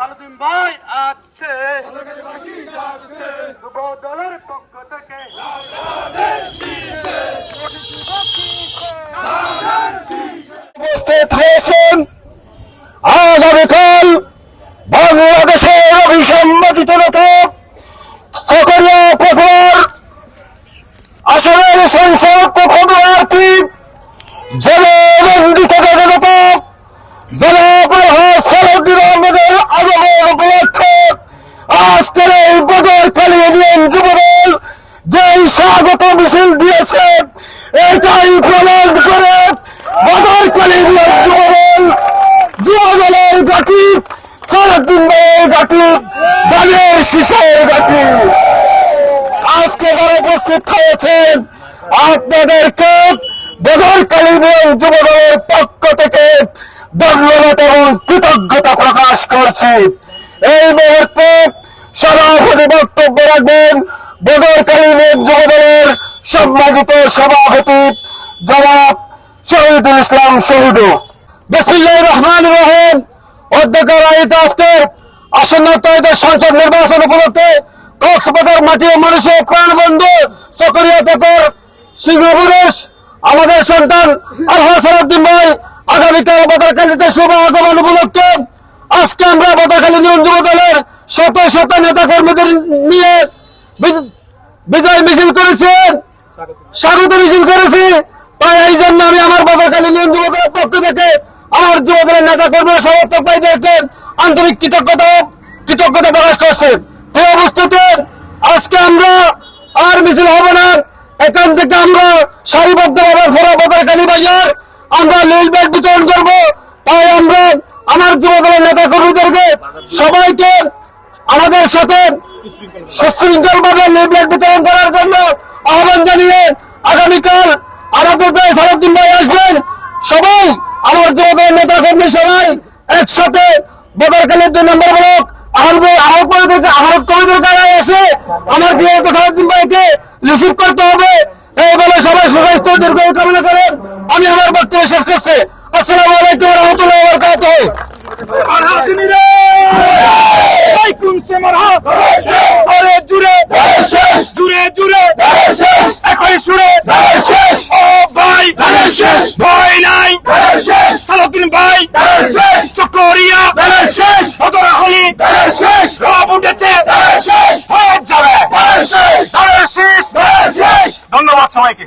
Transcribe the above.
সালুদ্দিন ভাই আছে। যুব দলের পক্ষ থেকে। উপস্থিত হয়েছেন আগামীকাল বাংলাদেশের অভিসম্মতিত নেতা সকরিয়া প্রখর আসনের সংসদ প্রখরার্থী জননন্দিত জননেতা জনাব আলহাজ সালাউদ্দিন আহমেদের আগমন উপলক্ষে আজকের এই বদরকালী ইউনিয়ন যুবদল যেই স্বাগত মিছিল দিয়েছে এটাই প্রমাণ করে বদরকালী ইউনিয়ন যুবদল, যুবদলের গাঠি সালাউদ্দিন ভাইয়ের গাঠি বালের গাঠি আজকে যারা উপস্থিত হয়েছেন, আপনাদেরকে বদরকালী ইউনিয়ন যুবদলের পক্ষ থেকে ধন্যবাদ এবং কৃতজ্ঞতা প্রকাশ করছি। এই মুহূর্তে সভাপতি বক্তব্য রাখবেন বদরকালী ইউনিয়ন যুবদলের সম্মানিত সভাপতি জনাব শহীদুল ইসলাম শহীদ। বিসমিল্লাহ রহমান রহিম। অধ্যক্ষ রাহিত আজকের আসন্ন ত্রয়োদশ সংসদ নির্বাচন উপলক্ষে কক্সবাজার মাটি ও মানুষের প্রাণবন্ধু চকরিয়া পেপর সিংহপুরুষ আমাদের সন্তান আলহা সালাউদ্দিন ভাই আগামীকাল বদরকালীতে শুভ আগমন উপলক্ষে আজকে আমরা বদরকালী নিয়ন যুব দলের শত শত নেতা কর্মীদের নিয়ে বিজয় মিছিল করেছেন। স্বাগত মিছিল করেছি। তাই এই জন্য আমি আমার বদরকালী নিয়ন যুব পক্ষ থেকে আমার যুব দলের নেতা কর্মী সমর্থক ভাইদেরকে আন্তরিক কৃতজ্ঞতা কৃতজ্ঞতা প্রকাশ করছে। এই অবস্থাতে আজকে আমরা আর মিছিল হবে না। এখান থেকে আমরা সারিবদ্ধভাবে ফোরা বদরকালী বাজার, আমরা নীল ব্যাগ বিতরণ করব। তাই আমরা আমার যুব দলের নেতা কর্মীদেরকে সবাইকে আমাদের সাথে সুশৃঙ্খল ভাবে লিফলেট বিতরণ করার আহ্বান জানিয়ে আগামীকাল আমাদের সারাদিন ভাই আসবেন। সবাই, আমার যুবদলের নেতা কর্মী সবাই একসাথে বদরকালের দুই নম্বর ব্লক রিসিভ করতে হবে। বলে সবাই আমি আমার বক্তব্য শেষ করছি। আসসালামু আলাইকুম রহমতুল্লাহ জুড়ে জুড়ে একই সুরে ও ভাই ভয় নাই সালাউদ্দিন ভাই চকরিয়া বদরখালী সব উঠেছে হয়ে যাবে ধন্যবাদ সবাইকে